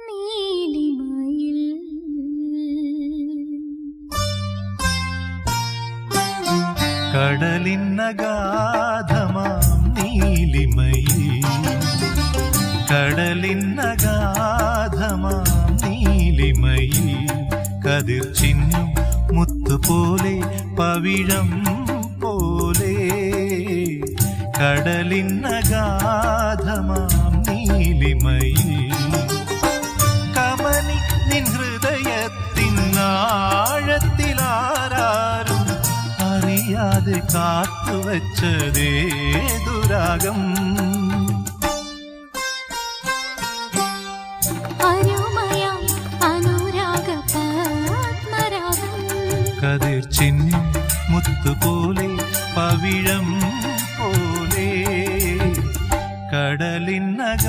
നീലിമയിൽ. നീലിമയിൽ. നീലിമയിൽ. കതിർ ചിന്നും മുത്തുപോലെ പവിഴം പോലെ കടലിന്നഗാധമാം നീലിമയിൽ. കമനി നിൻ ഹൃദയത്തിനാഴത്തിലാരും അറിയാതെ കാത്തുവച്ചതേ ദുരാഗം. കതിർ ചിഹ്നം മുത്തുപോലെ പവിഴം പോലെ കടലിന്നഗാധമാം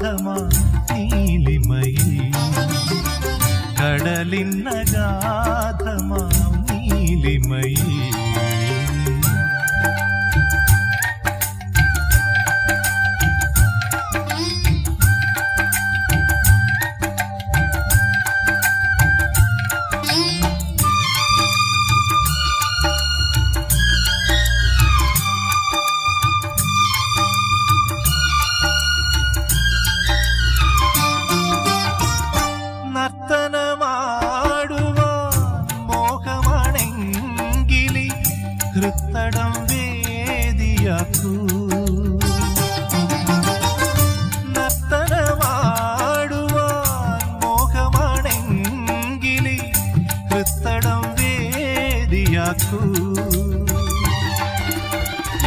കടലിനഗാധമാ നീലിമയിൽ കടലിനഗാധമാ നീലിമയിൽ വേദിയാക്കൂ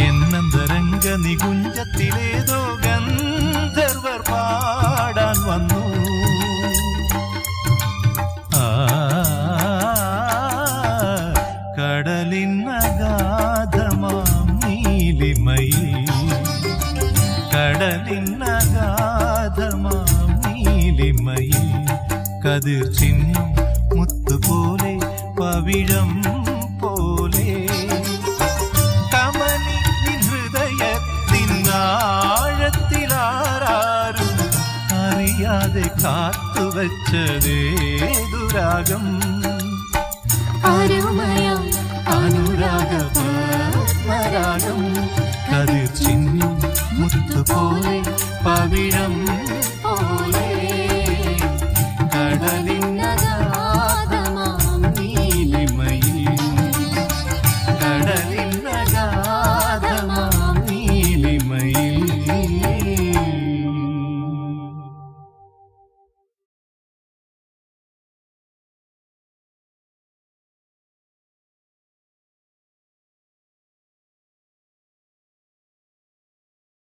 എന്നന്തരംഗ നികുഞ്ചത്തിലേതോ ഗന്ധർവർ പാടാൻ വന്നു. കടലിനഗാധമാം കതിർ ചിന്നും മുത്തുപോലെ പവിഴം കാത്തുവച്ചതേതുരാഗം അരുമയം അനുരാഗ പത്മരാഗം. കതിർ ചിഹ്നം മുത്തുപോലെ പവിഴം പോലെ. കടലിൻ